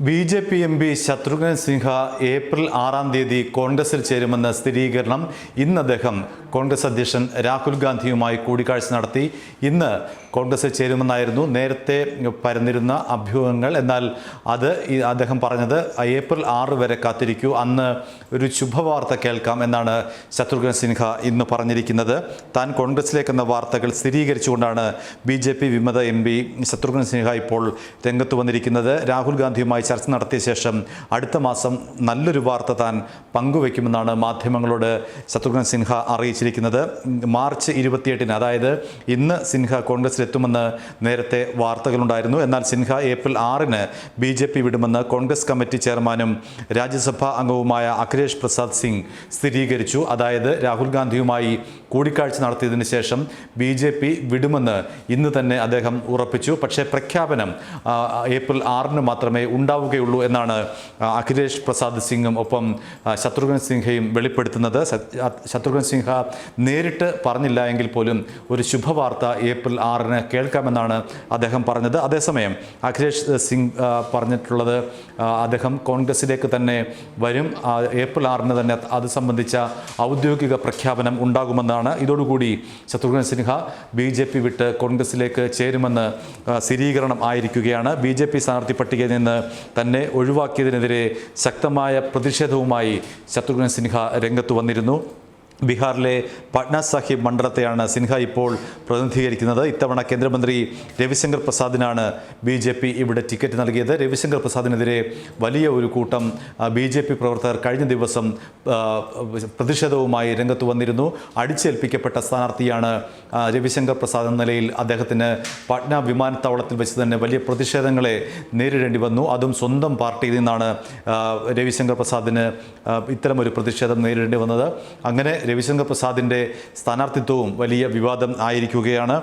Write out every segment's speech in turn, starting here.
B J P M P Shatrughan Sinha April ആറാം തീയതി കോൺഗ്രസിൽ ചേരുമെന്ന സ്ഥിരീകരണം ഇന്ന് അദ്ദേഹം കോൺഗ്രസ് അധ്യക്ഷൻ രാഹുൽ ഗാന്ധിയുമായി കൂടിക്കാഴ്ച നടത്തി. ഇന്ന് കോൺഗ്രസിൽ ചേരുമെന്നായിരുന്നു നേരത്തെ പരന്നിരുന്ന അഭ്യൂഹങ്ങൾ. എന്നാൽ അത് അദ്ദേഹം പറഞ്ഞത് ഏപ്രിൽ ആറ് വരെ കാത്തിരിക്കൂ അന്ന് ഒരു ശുഭവാർത്ത കേൾക്കാം എന്നാണ് ശത്രുഘ്നൻ സിൻഹ ഇന്ന് പറഞ്ഞിരിക്കുന്നത്. താൻ കോൺഗ്രസിലേക്കെന്ന വാർത്തകൾ സ്ഥിരീകരിച്ചുകൊണ്ടാണ് ബി ജെ പി വിമത എം പി ശത്രുഘ്നൻ സിൻഹ ഇപ്പോൾ രംഗത്ത് വന്നിരിക്കുന്നത്. രാഹുൽ ഗാന്ധിയുമായി ചർച്ച നടത്തിയ ശേഷം അടുത്ത മാസം നല്ലൊരു വാർത്ത താൻ പങ്കുവയ്ക്കുമെന്നാണ് മാധ്യമങ്ങളോട് ശത്രുഘ്നൻ സിൻഹ അറിയിച്ചിരിക്കുന്നത്. മാർച്ച് ഇരുപത്തിയെട്ടിന് അതായത് ഇന്ന് സിൻഹ കോൺഗ്രസിലെത്തുമെന്ന് നേരത്തെ വാർത്തകളുണ്ടായിരുന്നു. എന്നാൽ സിൻഹ ഏപ്രിൽ ആറിന് ബി ജെ പി വിടുമെന്ന് കോൺഗ്രസ് കമ്മിറ്റി ചെയർമാനും രാജ്യസഭാ അംഗവുമായ അഖിലേഷ് പ്രസാദ് സിംഗ് സ്ഥിരീകരിച്ചു. അതായത് രാഹുൽ ഗാന്ധിയുമായി കൂടിക്കാഴ്ച നടത്തിയതിനു ശേഷം ബി ജെ പി വിടുമെന്ന് ഇന്ന് തന്നെ അദ്ദേഹം ഉറപ്പിച്ചു. പക്ഷേ പ്രഖ്യാപനം ഏപ്രിൽ ആറിന് മാത്രമേ ഉണ്ടാവുകയുള്ളൂ എന്നാണ് അഖിലേഷ് പ്രസാദ് സിംഗും ഒപ്പം ശത്രുഘ്നൻ സിൻഹയും വെളിപ്പെടുത്തുന്നത്. ശത്രുഘ്നൻ സിൻഹ നേരിട്ട് പറഞ്ഞില്ല എങ്കിൽ പോലും ഒരു ശുഭവാർത്ത ഏപ്രിൽ ആറിന് കേൾക്കാമെന്നാണ് അദ്ദേഹം പറഞ്ഞത്. അതേസമയം അഖിലേഷ് സിംഗ് പറഞ്ഞിട്ടുള്ളത് അദ്ദേഹം കോൺഗ്രസിലേക്ക് തന്നെ വരും. ഏപ്രിൽ ആറിന് തന്നെ അത് സംബന്ധിച്ച ഔദ്യോഗിക പ്രഖ്യാപനം ഉണ്ടാകുമെന്നാണ്. ഇതോടുകൂടി Shatrughan Sinha B J P വിട്ട് കോൺഗ്രസിലേക്ക് ചേരുമെന്ന് സ്ഥിരീകരണം ആയിരിക്കുകയാണ്. ബി ജെ പി സ്ഥാനാർത്ഥി പട്ടികയിൽ നിന്ന് തന്നെ ഒഴിവാക്കിയതിനെതിരെ ശക്തമായ പ്രതിഷേധവുമായി ശത്രുഘ്നൻ സിൻഹ രംഗത്ത് വന്നിരുന്നു. ബീഹാറിലെ പട്ന സാഹിബ് മണ്ഡലത്തെയാണ് സിൻഹ ഇപ്പോൾ പ്രതിനിധീകരിക്കുന്നത്. ഇത്തവണ കേന്ദ്രമന്ത്രി രവിശങ്കർ പ്രസാദിനാണ് ബി ജെ പി ഇവിടെ ടിക്കറ്റ് നൽകിയത്. രവിശങ്കർ പ്രസാദിനെതിരെ വലിയ ഒരു കൂട്ടം ബി ജെ പി പ്രവർത്തകർ കഴിഞ്ഞ ദിവസം പ്രതിഷേധവുമായി രംഗത്ത് വന്നിരുന്നു. അടിച്ചേൽപ്പിക്കപ്പെട്ട സ്ഥാനാർത്ഥിയാണ് രവിശങ്കർ പ്രസാദ് എന്ന നിലയിൽ അദ്ദേഹത്തിന് പട്ന വിമാനത്താവളത്തിൽ വെച്ച് തന്നെ വലിയ പ്രതിഷേധങ്ങളെ നേരിടേണ്ടി വന്നു. അതും സ്വന്തം പാർട്ടിയിൽ നിന്നാണ് രവിശങ്കർ പ്രസാദിന് ഇത്തരമൊരു പ്രതിഷേധം നേരിടേണ്ടി വന്നത്. അങ്ങനെ രവിശങ്കർ പ്രസാദിന്റെ സ്ഥാനാർത്ഥിത്വവും വലിയ വിവാദം ആയിരിക്കുകയാണ്.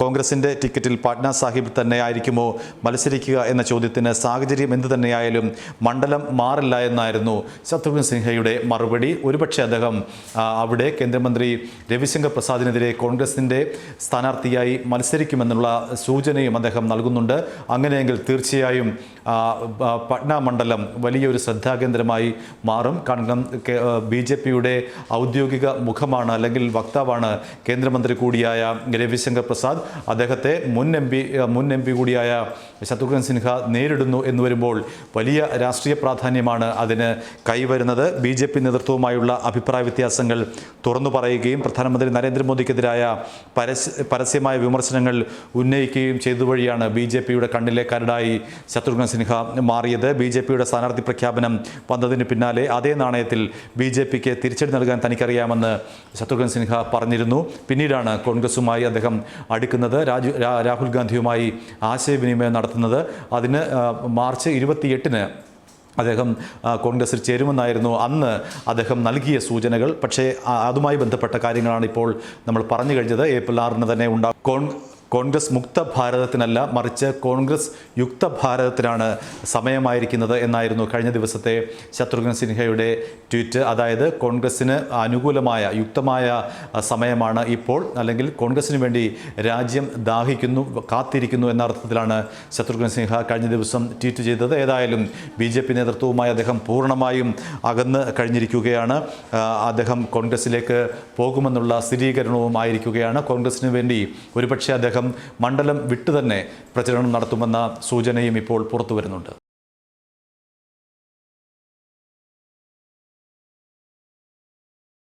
കോൺഗ്രസിന്റെ ടിക്കറ്റിൽ പാട്ന സാഹിബ് തന്നെ ആയിരിക്കുമോ മത്സരിക്കുക എന്ന ചോദ്യത്തിന് സാഹചര്യം എന്തു തന്നെയായാലും മണ്ഡലം മാറില്ല എന്നായിരുന്നു ശത്രുഘ്നൻ സിൻഹയുടെ മറുപടി. ഒരുപക്ഷെ അദ്ദേഹം അവിടെ കേന്ദ്രമന്ത്രി രവിശങ്കർ പ്രസാദിനെതിരെ കോൺഗ്രസിന്റെ സ്ഥാനാർത്ഥിയായി മത്സരിക്കുമെന്നുള്ള സൂചനയും അദ്ദേഹം നൽകുന്നുണ്ട്. അങ്ങനെയെങ്കിൽ തീർച്ചയായും പട്ന മണ്ഡലം വലിയൊരു ശ്രദ്ധാകേന്ദ്രമായി മാറും. കാരണം ബി ജെ പിയുടെ ഔദ്യോഗിക മുഖമാണ് അല്ലെങ്കിൽ വക്താവാണ് കേന്ദ്രമന്ത്രി കൂടിയായ രവിശങ്കർ പ്രസാദ്. അദ്ദേഹത്തെ മുൻ എം പി മുൻ എം പി കൂടിയായ ശത്രുഘ്നൻ സിൻഹ നേരിടുന്നു എന്ന് വരുമ്പോൾ വലിയ രാഷ്ട്രീയ പ്രാധാന്യമാണ് അതിന് കൈവരുന്നത്. ബി ജെ പി നേതൃത്വവുമായുള്ള അഭിപ്രായ വ്യത്യാസങ്ങൾ തുറന്നു പറയുകയും പ്രധാനമന്ത്രി നരേന്ദ്രമോദിക്കെതിരായ പരസ്യ പരസ്യമായ വിമർശനങ്ങൾ ഉന്നയിക്കുകയും ചെയ്തു വഴിയാണ് ബി ജെ പിയുടെ കണ്ണിലെ കരടായി ശത്രുഘ്നൻ സിൻഹ മാറിയത്. ബി ജെ പിയുടെ സ്ഥാനാർത്ഥി പ്രഖ്യാപനം വന്നതിന് പിന്നാലെ അതേ നാണയത്തിൽ ബി ജെ പിക്ക് തിരിച്ചടി നൽകാൻ തനിക്കറിയാമെന്ന് ശത്രുഘ്നൻ സിൻഹ പറഞ്ഞിരുന്നു. പിന്നീടാണ് കോൺഗ്രസുമായി അദ്ദേഹം അടുക്കുന്നത്. രാജു രാഹുൽ ഗാന്ധിയുമായി ആശയവിനിമയം നടത്തുന്നത്. അതിന് മാർച്ച് ഇരുപത്തിയെട്ടിന് അദ്ദേഹം കോൺഗ്രസിൽ ചേരുമെന്നായിരുന്നു അന്ന് അദ്ദേഹം നൽകിയ സൂചനകൾ. പക്ഷേ അതുമായി ബന്ധപ്പെട്ട കാര്യങ്ങളാണ് ഇപ്പോൾ നമ്മൾ പറഞ്ഞു കഴിഞ്ഞത്. ഏപ്രിൽ ആറിന് തന്നെ ഉണ്ടാകും. കോൺ കോൺഗ്രസ് മുക്ത ഭാരതത്തിനല്ല മറിച്ച് കോൺഗ്രസ് യുക്ത ഭാരതത്തിനാണ് സമയമായിരിക്കുന്നത് എന്നായിരുന്നു കഴിഞ്ഞ ദിവസത്തെ ശത്രുഘ്നൻ സിൻഹയുടെ ട്വീറ്റ്. അതായത് കോൺഗ്രസ്സിന് അനുകൂലമായ യുക്തമായ സമയമാണ് ഇപ്പോൾ അല്ലെങ്കിൽ കോൺഗ്രസിന് വേണ്ടി രാജ്യം ദാഹിക്കുന്നു കാത്തിരിക്കുന്നു എന്ന അർത്ഥത്തിലാണ് ശത്രുഘ്നൻ സിൻഹ കഴിഞ്ഞ ദിവസം ട്വീറ്റ് ചെയ്തത്. ഏതായാലും ബി ജെ പി നേതൃത്വവുമായി അദ്ദേഹം പൂർണമായും അകന്ന് കഴിഞ്ഞിരിക്കുകയാണ്. അദ്ദേഹം കോൺഗ്രസിലേക്ക് പോകുമെന്നുള്ള സ്ഥിരീകരണവും ആയിരിക്കുകയാണ്. കോൺഗ്രസിന് വേണ്ടി ഒരുപക്ഷെ അദ്ദേഹം മണ്ഡലം വിട്ടു തന്നെ പ്രചരണം നടത്തുമെന്ന സൂചനയും ഇപ്പോൾ പുറത്തു വരുന്നുണ്ട്